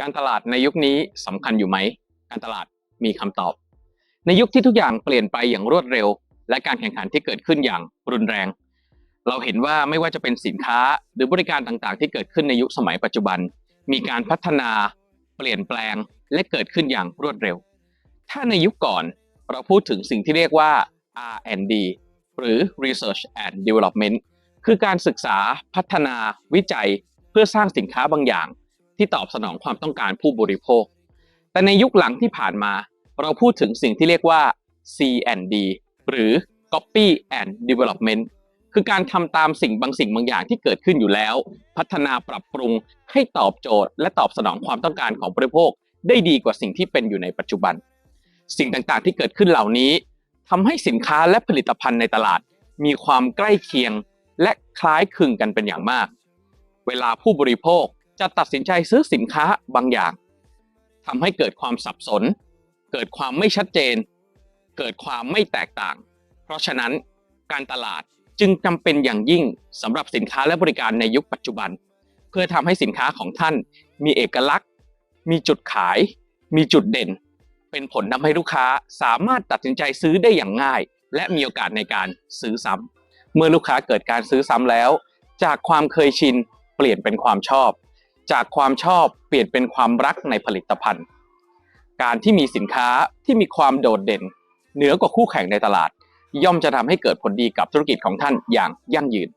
การตลาดในยุคนี้สำคัญอยู่ไหม การตลาดมีคำตอบ ในยุคที่ทุกอย่างเปลี่ยนไปอย่างรวดเร็ว และการแข่งขันที่เกิดขึ้นอย่างรุนแรง เราเห็นว่าไม่ว่าจะเป็นสินค้าหรือบริการต่างๆ ที่เกิดขึ้นในยุคสมัยปัจจุบัน มีการพัฒนาเปลี่ยนแปลงและเกิดขึ้นอย่างรวดเร็ว ถ้าในยุคก่อนเราพูดถึงสิ่งที่เรียกว่า R&D หรือ Research and Development คือการศึกษาพัฒนาวิจัยเพื่อสร้างสินค้าบางอย่าง ที่ตอบสนองความต้องการผู้บริโภค แต่ในยุคหลังที่ผ่านมา เราพูดถึงสิ่งที่เรียกว่า C&D หรือ Copy and Development คือการทำตามสิ่งบางสิ่งบางอย่างที่เกิดขึ้นอยู่แล้ว พัฒนาปรับปรุงให้ตอบโจทย์ และตอบสนองความต้องการของบริโภค ได้ดีกว่าสิ่งที่เป็นอยู่ในปัจจุบัน สิ่งต่างๆที่เกิดขึ้นเหล่านี้ทำให้สินค้าและผลิตภัณฑ์ในตลาด มีความใกล้เคียงและคล้ายคลึงกันเป็นอย่างมาก เวลาผู้บริโภค จะตัดสินใจซื้อสินค้าบางอย่างทำให้เกิดความสับสน เกิดความไม่ชัดเจน เกิดความไม่แตกต่าง เพราะฉะนั้นการตลาดจึงจำเป็นอย่างยิ่งสำหรับสินค้าและบริการในยุคปัจจุบัน เพื่อทำให้สินค้าของท่าน มีเอกลักษณ์ มีจุดขาย มีจุดเด่น เป็นผลทำให้ลูกค้าสามารถตัดสินใจซื้อได้อย่างง่าย และมีโอกาสในการซื้อซ้ำเมื่อลูกค้าเกิดการซื้อซ้ำแล้ว จากความเคยชินเปลี่ยนเป็นความชอบ จากความชอบเปลี่ยนเป็นความรักในผลิตภัณฑ์ การที่มีสินค้าที่มีความโดดเด่น เหนือกว่าคู่แข่งในตลาด ย่อมจะทำให้เกิดผลดีกับธุรกิจของท่านอย่างยั่งยืน